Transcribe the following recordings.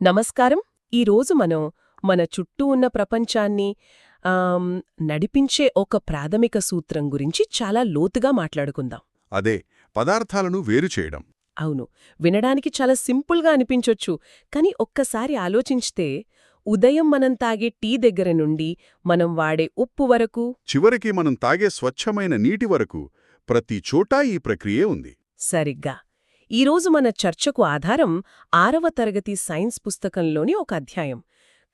నమస్కారం. ఈరోజు మనం మన చుట్టూ ఉన్న ప్రపంచాన్ని నడిపించే ఒక ప్రాథమిక సూత్రం గురించి చాలా లోతుగా మాట్లాడుకుందాం. అదే పదార్థాలను వేరు చేయడం. అవును వినడానికి చాలా సింపుల్గా అనిపించొచ్చు కానీ ఒక్కసారి ఆలోచించితే ఉదయం మనం తాగే టీ దగ్గర నుండి మనం వాడే ఉప్పు వరకు చివరికి మనం తాగే స్వచ్ఛమైన నీటి వరకు ప్రతి చోటా ఈ ప్రక్రియే ఉంది. సరిగ్గా. ఈరోజు మన చర్చకు ఆధారం ఆరవ తరగతి సైన్స్ పుస్తకంలోని ఒక అధ్యాయం.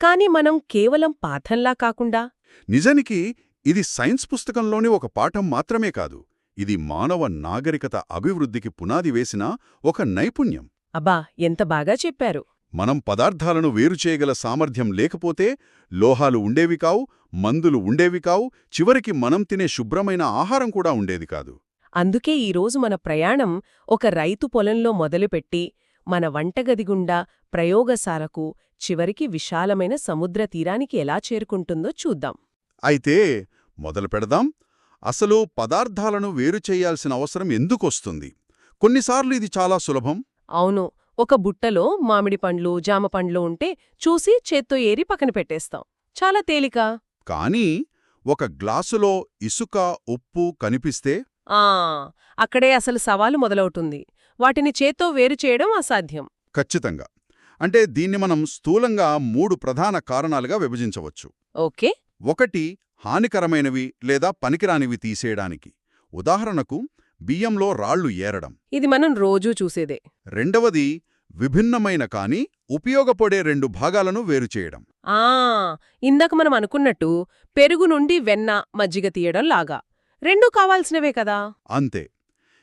కానీ మనం కేవలం పాఠంలా కాకుండా నిజానికి ఇది సైన్స్ పుస్తకంలోని ఒక పాఠం మాత్రమే కాదు ఇది మానవ నాగరికత అభివృద్ధికి పునాది వేసిన ఒక నైపుణ్యం. అబ్బా! ఎంత బాగా చెప్పారు. మనం పదార్థాలను వేరు చేయగల సామర్థ్యం లేకపోతే లోహాలు ఉండేవి కావు మందులు ఉండేవి కావు చివరికి మనం తినే శుభ్రమైన ఆహారం కూడా ఉండేది కాదు. అందుకే ఈరోజు మన ప్రయాణం ఒక రైతు పొలంలో మొదలుపెట్టి మన వంటగది గుండా ప్రయోగశాలకు చివరికి విశాలమైన సముద్ర తీరానికి ఎలా చేరుకుంటుందో చూద్దాం. అయితే మొదలు పెడదాం. అసలు పదార్థాలను వేరు చేయాల్సిన అవసరం ఎందుకొస్తుంది? కొన్నిసార్లు ఇది చాలా సులభం. అవును ఒక బుట్టలో మామిడి పండ్లు జామ పండ్లు ఉంటే చూసి చేత్తో ఏరి పక్కన పెట్టేస్తాం. చాలా తేలిక? కానీ ఒక గ్లాసులో ఇసుక ఉప్పు కనిపిస్తే అక్కడే అసలు సవాలు మొదలవుతుంది. వాటిని చేత్తో వేరు చేయడం అసాధ్యం. ఖచ్చితంగా. అంటే దీన్ని మనం స్థూలంగా మూడు ప్రధాన కారణాలుగా విభజించవచ్చు. ఓకే. ఒకటి హానికరమైనవి లేదా పనికిరానివి తీసేయడానికి. ఉదాహరణకు బియ్యంలో రాళ్ళు ఏరడం. ఇది మనం రోజూ చూసేదే. రెండవది విభిన్నమైన కాని ఉపయోగపడే రెండు భాగాలను వేరు చేయడం. ఆ ఇందాక మనం అనుకున్నట్టు పెరుగు నుండి వెన్న మజ్జిగ తీయడం లాగా. రెండూ కావాల్సినవే కదా. అంతే.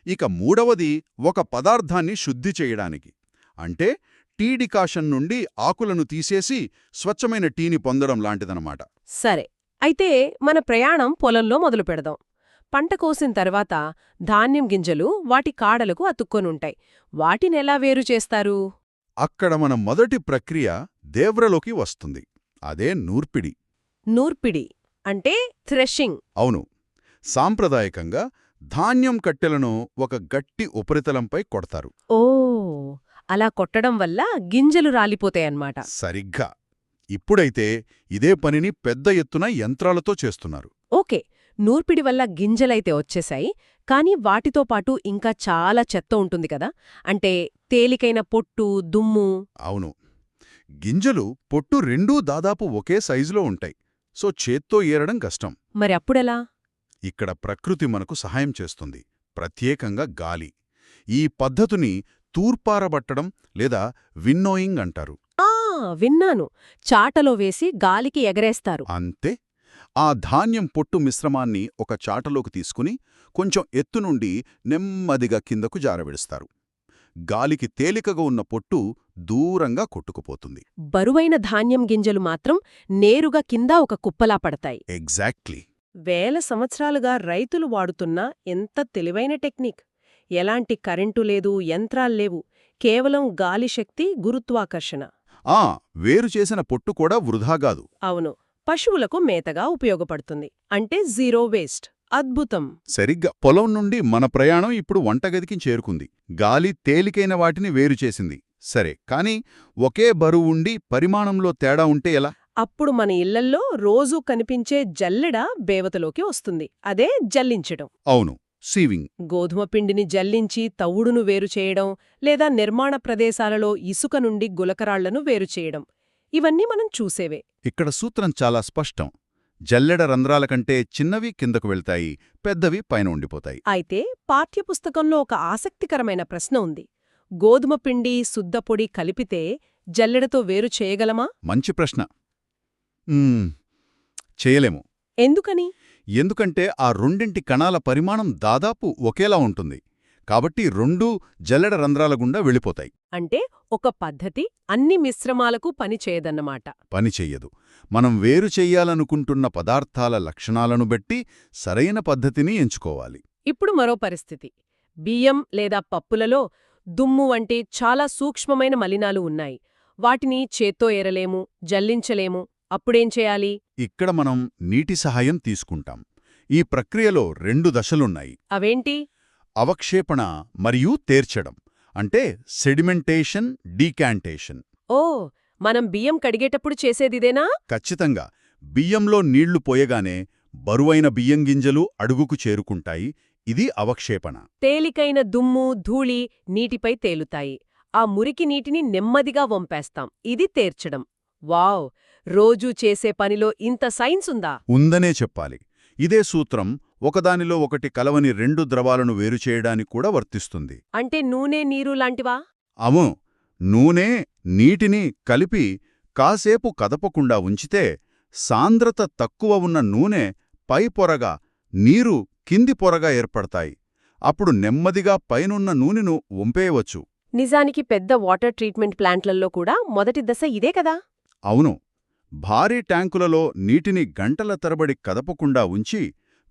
ఇక మూడవది ఒక పదార్థాన్ని శుద్ధి చేయడానికి. అంటే టీ డికాషన్ నుండి ఆకులను తీసేసి స్వచ్ఛమైన టీని పొందడం లాంటిదనమాట సరే. అయితే మన ప్రయాణం పొలంలో మొదలు పెడదాం. పంట కోసిన తర్వాత ధాన్యం గింజలు వాటి కాడలకు అతుక్కొనుంటాయి. వాటినెలా వేరు చేస్తారు? అక్కడ మన మొదటి ప్రక్రియ దేవ్రలోకి వస్తుంది. అదే నూర్పిడి. నూర్పిడి అంటే థ్రెషింగ్. అవును. సాంప్రదాయకంగా ధాన్యం కట్టెలను ఒక గట్టి ఉపరితలంపై కొడతారు. ఓ అలా కొట్టడం వల్ల గింజలు రాలిపోతాయన్నమాట. సరిగ్గా. ఇప్పుడైతే ఇదే పనిని పెద్ద ఎత్తున యంత్రాలతో చేస్తున్నారు. ఓకే నూర్పిడి వల్ల గింజలైతే వచ్చేశాయి కానీ వాటితో పాటు ఇంకా చాలా చెత్త ఉంటుంది కదా. అంటే తేలికైన పొట్టు దుమ్ము. అవును. గింజలు పొట్టు రెండూ దాదాపు ఒకే సైజులో ఉంటాయి. సో చేత్తో ఏరడం కష్టం. మరి అప్పుడెలా? ఇక్కడ ప్రకృతి మనకు సహాయం చేస్తుంది. ప్రత్యేకంగా గాలి. ఈ పద్ధతిని తూర్పారబట్టడం లేదా విన్నోయింగ్ అంటారు. ఆ విన్నాను. చాటలో వేసి గాలికి ఎగరేస్తారు. అంతే. ఆ ధాన్యం పొట్టు మిశ్రమాన్ని ఒక చాటలోకి తీసుకుని కొంచెం ఎత్తు నుండి నెమ్మదిగా కిందకు జారవిడుస్తారు. గాలికి తేలికగా ఉన్న పొట్టు దూరంగా కొట్టుకుపోతుంది. బరువైన ధాన్యం గింజలు మాత్రం నేరుగా కింద ఒక కుప్పలా పడతాయి. ఎగ్జాక్ట్లీ. వేల సంవత్సరాలుగా రైతులు వాడుతున్న ఎంత తెలివైన టెక్నిక్. ఎలాంటి కరెంటు లేదు యంత్రాల్లేవు కేవలం గాలి శక్తి గురుత్వాకర్షణ. ఆ వేరు చేసిన పొట్టు కూడా వృధాగాదు అవును పశువులకు మేతగా ఉపయోగపడుతుంది. అంటే జీరో వేస్ట్. అద్భుతం. సరిగ్గా పొలం నుండి మన ప్రయాణం ఇప్పుడు వంటగదికి చేరుకుంది. గాలి తేలికైన వాటిని వేరు చేసింది. సరే కాని ఒకే బరువు ఉండి పరిమాణంలో తేడా ఉంటే ఎలా? అప్పుడు మన ఇళ్ళల్లో రోజూ కనిపించే జల్లెడ బేవతలోకి వస్తుంది. అదే జల్లించడం. అవును సీవింగ్. గోధుమ పిండిని జల్లించి తవుడును వేరు చేయడం లేదా నిర్మాణ ప్రదేశాలలో ఇసుక నుండి గులకరాళ్ళను వేరు చేయడం. ఇవన్నీ మనం చూసేవే. ఇక్కడ సూత్రం చాలా స్పష్టం. జల్లెడ రంధ్రాల కంటే చిన్నవి కిందకు వెళ్తాయి పెద్దవి పైన ఉండిపోతాయి. అయితే పాఠ్యపుస్తకంలో ఒక ఆసక్తికరమైన ప్రశ్న ఉంది. గోధుమ పిండి శుద్ధపొడి కలిపితే జల్లెడతో వేరు చేయగలమా? మంచి ప్రశ్న. చేయలేము. ఎందుకని? ఎందుకంటే ఆ రెండింటి కణాల పరిమాణం దాదాపు ఒకేలా ఉంటుంది. కాబట్టి రెండూ జల్లెడ రంధ్రాల గుండా వెళ్ళిపోతాయి. అంటే ఒక పద్ధతి అన్ని మిశ్రమాలకు పనిచేయదన్నమాట పని చెయ్యదు. మనం వేరు చెయ్యాలనుకుంటున్న పదార్థాల లక్షణాలను బట్టి సరైన పద్ధతిని ఎంచుకోవాలి. ఇప్పుడు మరో పరిస్థితి. బియ్యం లేదా పప్పులలో దుమ్ము వంటి చాలా సూక్ష్మమైన మలినాలు ఉన్నాయి. వాటిని చేత్తో ఏరలేము జల్లించలేము అప్పుడేం చేయాలి? ఇక్కడ మనం నీటి సహాయం తీసుకుంటాం. ఈ ప్రక్రియలో రెండు దశలున్నాయి. అవేంటి? అవక్షేపణ మరియు తేర్చడం. అంటే సెడిమెంటేషన్ డీకాంటేషన్. ఓ మనం బియ్యం కడిగేటప్పుడు చేసేదిదేనా? ఖచ్చితంగా. బియ్యంలో నీళ్ళు పోయగానే బరువైన బియ్యం గింజలు అడుగుకు చేరుకుంటాయి. ఇది అవక్షేపణ. తేలికైన దుమ్ము ధూళి నీటిపై తేలుతాయి. ఆ మురికి నీటిని నెమ్మదిగా వంపేస్తాం. ఇది తేర్చడం. వావ్! రోజూ చేసే పనిలో ఇంత సైన్స్ ఉందా ఉందనే చెప్పాలి. ఇదే సూత్రం ఒకదానిలో ఒకటి కలవని రెండు ద్రవాలను వేరుచేయడానికి కూడా వర్తిస్తుంది. అంటే నూనె నీరు లాంటివా? అవును నూనె నీటిని కలిపి కాసేపు కదపకుండా ఉంచితే సాంద్రత తక్కువ ఉన్న నూనె పై పొరగా నీరు కింది పొరగా ఏర్పడతాయి. అప్పుడు నెమ్మదిగా పైనున్న నూనెను వంపేయవచ్చు. నిజానికి పెద్ద వాటర్ ట్రీట్మెంట్ ప్లాంట్లలో కూడా మొదటి దశ ఇదే కదా? అవును. భారీ ట్యాంకులలో నీటిని గంటల తరబడి కదపకుండా ఉంచి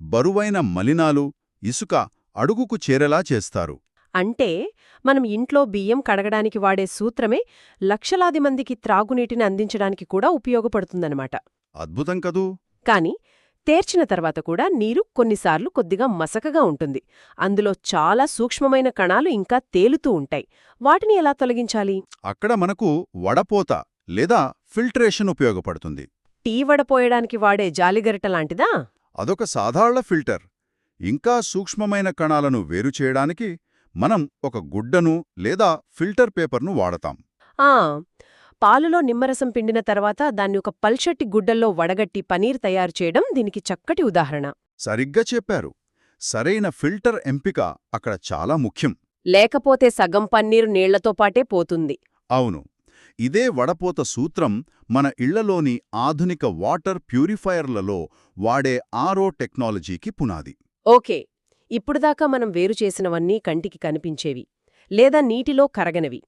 బరువైన మలినాలు ఇసుక అడుగుకు చేరేలా చేస్తారు. అంటే మనం ఇంట్లో బియ్యం కడగడానికి వాడే సూత్రమే లక్షలాది మందికి త్రాగునీటిని అందించడానికి కూడా ఉపయోగపడుతుందన్నమాట. అద్భుతం కదూ! కాని తేర్చిన తర్వాత కూడా నీరు కొన్నిసార్లు కొద్దిగా మసకగా ఉంటుంది. అందులో చాలా సూక్ష్మమైన కణాలు ఇంకా తేలుతూ ఉంటాయి. వాటిని ఎలా తొలగించాలి? అక్కడ మనకు వడపోత లేదా ఫిల్టరేషన్ ఉపయోగపడుతుంది. టీ వడపోయడానికి వాడే జాలిగరిట లాంటిదా? అదొక సాధారణ ఫిల్టర్. ఇంకా సూక్ష్మమైన కణాలను వేరుచేయడానికి మనం ఒక గుడ్డను లేదా ఫిల్టర్ పేపర్ను వాడతాం. ఆ పాలులో నిమ్మరసం పిండిన తర్వాత దాన్ని ఒక పల్చటి గుడ్డల్లో వడగట్టి పనీర్ తయారు చేయడం దీనికి చక్కటి ఉదాహరణ. సరిగ్గా చెప్పారు. సరైన ఫిల్టర్ ఎంపిక అక్కడ చాలా ముఖ్యం. లేకపోతే సగం పన్నీరు నీళ్ళతో పాటే పోతుంది. అవును. ఇదే వడపోత సూత్రం మన ఇళ్ళలోని ఆధునిక వాటర్ ప్యూరిఫైయర్లలో వాడే ఆరో టెక్నాలజీకి పునాది. ఓకే ఇప్పుడుదాకా మనం వేరు చేసినవన్నీ కంటికి కనిపించేవి లేదా నీటిలో కరగనివి.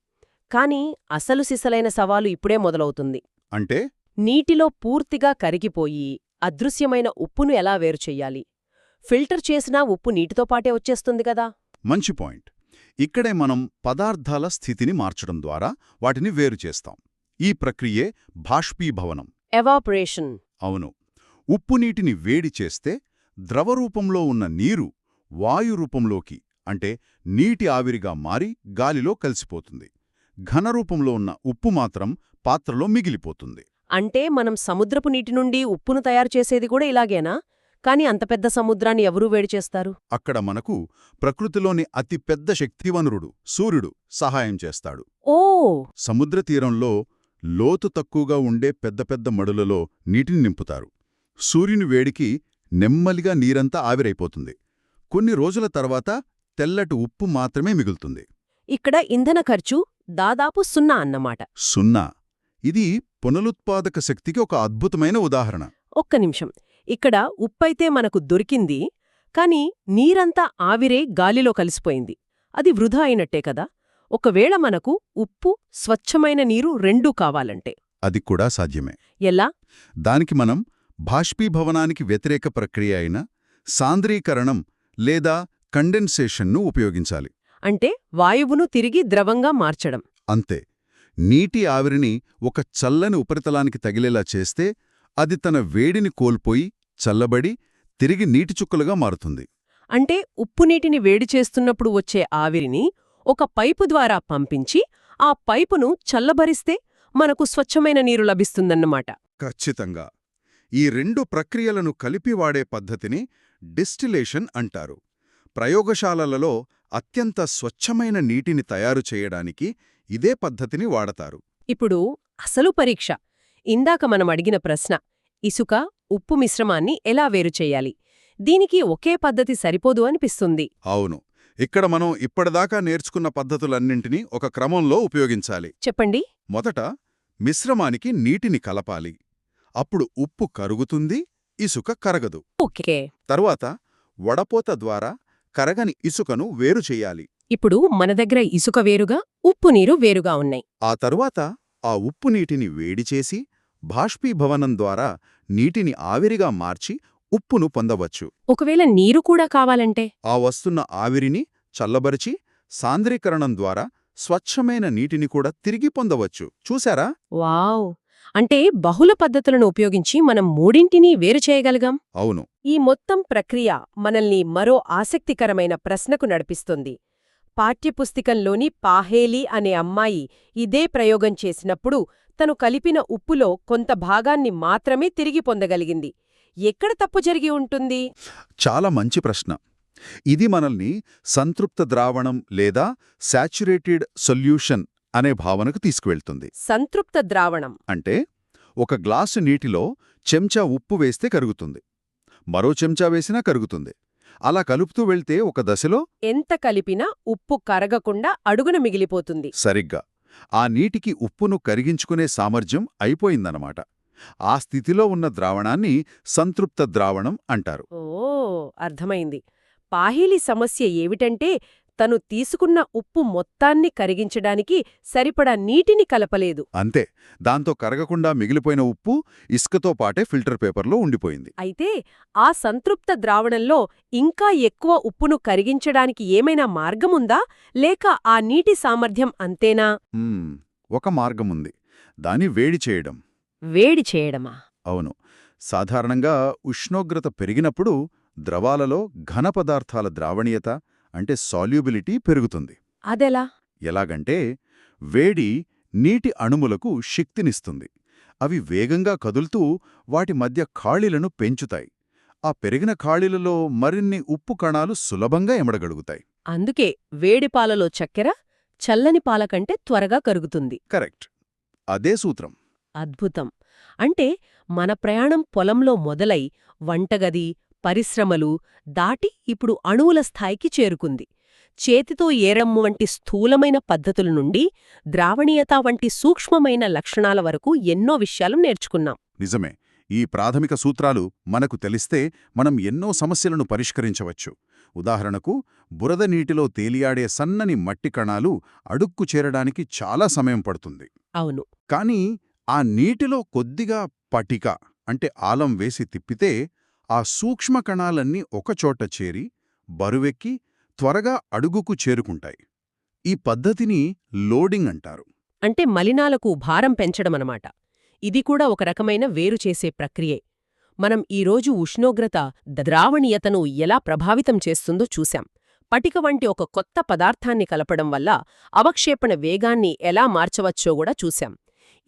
కాని అసలు సిసలైన సవాలు ఇప్పుడే మొదలవుతుంది. అంటే? నీటిలో పూర్తిగా కరిగిపోయి అదృశ్యమైన ఉప్పును ఎలా వేరు చెయ్యాలి ఫిల్టర్ చేసినా ఉప్పు నీటితో పాటే వచ్చేస్తుంది కదా? మంచి పాయింట్. ఇక్కడే మనం పదార్థాల స్థితిని మార్చడం ద్వారా వాటిని వేరు చేస్తాం. ఈ ప్రక్రియే బాష్పీభవనం. ఎవాపరేషన్ అవును. ఉప్పు నీటిని వేడి చేస్తే ద్రవరూపంలో ఉన్న నీరు వాయు రూపంలోకి అంటే నీటి ఆవిరిగా మారి గాలిలో కలిసిపోతుంది. ఘనరూపంలో ఉన్న ఉప్పు మాత్రం పాత్రలో మిగిలిపోతుంది. అంటే మనం సముద్రపు నీటి నుండి ఉప్పును తయారు చేసేది కూడా ఇలాగేనా? కాని అంత పెద్ద సముద్రాన్ని ఎవరూ వేడి చేస్తారు? అక్కడ మనకు ప్రకృతిలోని అతి పెద్ద శక్తివనరుడు సూర్యుడు సహాయం చేస్తాడు. ఓ! సముద్ర తీరంలో లోతు తక్కువగా ఉండే పెద్ద పెద్ద మడులలో నీటిని నింపుతారు. సూర్యుని వేడికి నెమ్మలిగా నీరంతా ఆవిరైపోతుంది. కొన్ని రోజుల తర్వాత తెల్లటి ఉప్పు మాత్రమే మిగులుతుంది. ఇక్కడ ఇంధన ఖర్చు దాదాపు సున్నా అన్నమాట. సున్నా. ఇది పునరుత్పాదక శక్తికి ఒక అద్భుతమైన ఉదాహరణ. ఒక్క నిమిషం. ఇక్కడ ఉప్పైతే మనకు దొరికింది కాని నీరంతా ఆవిరే గాలిలో కలిసిపోయింది. అది వృధా అయినట్టే కదా? ఒకవేళ మనకు ఉప్పు స్వచ్ఛమైన నీరు రెండూ కావాలంటే. అది కూడా సాధ్యమే. ఎలా? దానికి మనం బాష్పీభవనానికి వ్యతిరేక ప్రక్రియ అయిన సాంద్రీకరణం లేదా కండెన్సేషన్ను ఉపయోగించాలి. అంటే వాయువును తిరిగి ద్రవంగా మార్చడం. అంతే. నీటి ఆవిరిని ఒక చల్లని ఉపరితలానికి తగిలేలా చేస్తే అది తన వేడిని కోల్పోయి చల్లబడి తిరిగి నీటి చుక్కలుగా మారుతుంది. అంటే ఉప్పు నీటిని వేడి చేస్తున్నప్పుడు వచ్చే ఆవిరిని ఒక పైపు ద్వారా పంపించి ఆ పైపును చల్లబరిస్తే మనకు స్వచ్ఛమైన నీరు లభిస్తుందన్నమాట. ఖచ్చితంగా. ఈ రెండు ప్రక్రియలను కలిపి వాడే పద్ధతిని డిస్టిలేషన్ అంటారు. ప్రయోగశాలలలో అత్యంత స్వచ్ఛమైన నీటిని తయారు చేయడానికి ఇదే పద్ధతిని వాడతారు. ఇప్పుడు అసలు పరీక్ష. ఇందాక మనం అడిగిన ప్రశ్న ఇసుక ఉప్పు మిశ్రమాన్ని ఎలా వేరు చేయాలి? దీనికి ఒకే పద్ధతి సరిపోదు అనిపిస్తుంది. అవును. ఇక్కడ మనం ఇప్పటిదాకా నేర్చుకున్న పద్ధతులన్నింటినీ ఒక క్రమంలో ఉపయోగించాలి. చెప్పండి. మొదట మిశ్రమానికి నీటిని కలపాలి. అప్పుడు ఉప్పు కరుగుతుంది ఇసుక కరగదు. ఓకే. తరువాత వడపోత ద్వారా కరగని ఇసుకను వేరు చెయ్యాలి ఇప్పుడు మన దగ్గర ఇసుక వేరుగా ఉప్పు నీరు వేరుగా ఉన్నాయి. ఆ తరువాత ఆ ఉప్పు నీటిని వేడి చేసి బాష్పీభవనం ద్వారా నీటిని ఆవిరిగా మార్చి ఉప్పును పొందవచ్చు. ఒకవేళ నీరు కూడా కావాలంటే? ఆ వస్తున్న ఆవిరిని చల్లబరిచి సాంద్రీకరణం ద్వారా స్వచ్ఛమైన నీటిని కూడా తిరిగి పొందవచ్చు. చూశారా? వావ్! అంటే బహుళ పద్ధతులను ఉపయోగించి మనం మూడింటినీ వేరు చేయగలిగాం? అవును. ఈ మొత్తం ప్రక్రియ మనల్ని మరో ఆసక్తికరమైన ప్రశ్నకు నడిపిస్తుంది. పాఠ్యపుస్తకంలోని పాహేలి అనే అమ్మాయి ఇదే ప్రయోగం చేసినప్పుడు తను కలిపిన ఉప్పులో కొంత భాగాన్ని మాత్రమే తిరిగి పొందగలిగింది. ఎక్కడ తప్పు జరిగి ఉంటుంది? చాలా మంచి ప్రశ్న. ఇది మనల్ని సంతృప్త ద్రావణం లేదా శాచ్యురేటెడ్ సొల్యూషన్ అనే భావనకు తీసుకువెళ్తుంది. సంతృప్త ద్రావణం. అంటే ఒక గ్లాసు నీటిలో చెంచా ఉప్పు వేస్తే కరుగుతుంది. మరో చెంచా వేసినా కరుగుతుంది. అలా కలుపుతూ వెళ్తే ఒక దశలో ఎంత కలిపినా ఉప్పు కరగకుండా అడుగున మిగిలిపోతుంది. సరిగ్గా. ఆ నీటికి ఉప్పును కరిగించుకునే సామర్థ్యం అయిపోయిందన్నమాట. ఆ స్థితిలో ఉన్న ద్రావణాన్ని సంతృప్త ద్రావణం అంటారు. ఓ అర్థమైంది. పాహీలి సమస్య ఏమిటంటే తను తీసుకున్న ఉప్పు మొత్తాన్ని కరిగించడానికి సరిపడా నీటిని కలపలేదు. అంతే దాంతో కరగకుండా మిగిలిపోయిన ఉప్పు ఇసుకతో పాటే ఫిల్టర్ పేపర్లో ఉండిపోయింది. అయితే ఆ సంతృప్త ద్రావణంలో ఇంకా ఎక్కువ ఉప్పును కరిగించడానికి ఏమైనా మార్గముందా? లేక ఆ నీటి సామర్థ్యం అంతేనా? ఒక మార్గముంది. దాని వేడి చేయడం. వేడి చేయడమా? అవును. సాధారణంగా ఉష్ణోగ్రత పెరిగినప్పుడు ద్రవాలలో ఘన పదార్థాల ద్రావణీయత అంటే సాల్యూబిలిటీ పెరుగుతుంది. అదెలా? ఎలాగంటే వేడి నీటి అణుములకు శక్తినిస్తుంది. అవి వేగంగా కదులుతూ వాటి మధ్య ఖాళీలను పెంచుతాయి. ఆ పెరిగిన ఖాళీలలో మరిన్ని ఉప్పు కణాలు సులభంగా ఎమడగలుగుతాయి. అందుకే వేడి పాలలో చక్కెర చల్లని పాల కంటే త్వరగా కరుగుతుంది. కరెక్ట్. అదే సూత్రం. అద్భుతం. అంటే మన ప్రయాణం పొలంలో మొదలై వంటగది పరిశ్రమలు దాటి ఇప్పుడు అణువుల స్థాయికి చేరుకుంది. చేతితో ఏరమ్ము వంటి స్థూలమైన పద్ధతుల నుండి ద్రావణీయత వంటి సూక్ష్మమైన లక్షణాల వరకు ఎన్నో విషయాలు నేర్చుకున్నాం. నిజమే. ఈ ప్రాథమిక సూత్రాలు మనకు తెలిస్తే మనం ఎన్నో సమస్యలను పరిష్కరించవచ్చు. ఉదాహరణకు బురద నీటిలో తేలియాడే సన్నని మట్టి కణాలు అడుక్కు చేరడానికి చాలా సమయం పడుతుంది. అవును. కానీ ఆ నీటిలో కొద్దిగా పటిక అంటే ఆలం వేసి తిప్పితే ఆ సూక్ష్మ కణాలన్నీ ఒకచోట చేరి బరువెక్కి త్వరగా అడుగుకు చేరుకుంటాయి. ఈ పద్ధతిని లోడింగ్ అంటారు. అంటే మలినాలకు భారం పెంచడమనమాట. ఇది కూడా ఒక రకమైన వేరు చేసే ప్రక్రియే. మనం ఈరోజు ఉష్ణోగ్రత ద్రావణీయతను ఎలా ప్రభావితం చేస్తుందో చూశాం. పటిక వంటి ఒక కొత్త పదార్థాన్ని కలపడం వల్ల అవక్షేపణ వేగాన్ని ఎలా మార్చవచ్చో కూడా చూశాం.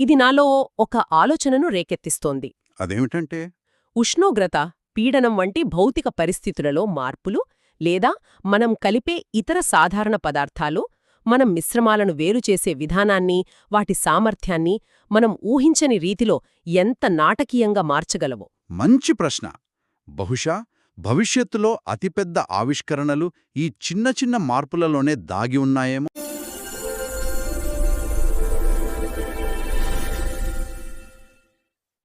ఇది నాలో ఒక ఆలోచనను రేకెత్తిస్తోంది. అదేమిటంటే? ఉష్ణోగ్రత పీడనం వంటి భౌతిక పరిస్థితులలో మార్పులు లేదా మనం కలిపే ఇతర సాధారణ పదార్థాలు మనం మిశ్రమాలను వేరుచేసే విధానాన్ని వాటి సామర్థ్యాన్ని మనం ఊహించని రీతిలో ఎంత నాటకీయంగా మార్చగలవో? మంచి ప్రశ్న. బహుశా భవిష్యత్తులో అతిపెద్ద ఆవిష్కరణలు ఈ చిన్న చిన్న మార్పులలోనే దాగి ఉన్నాయేమో.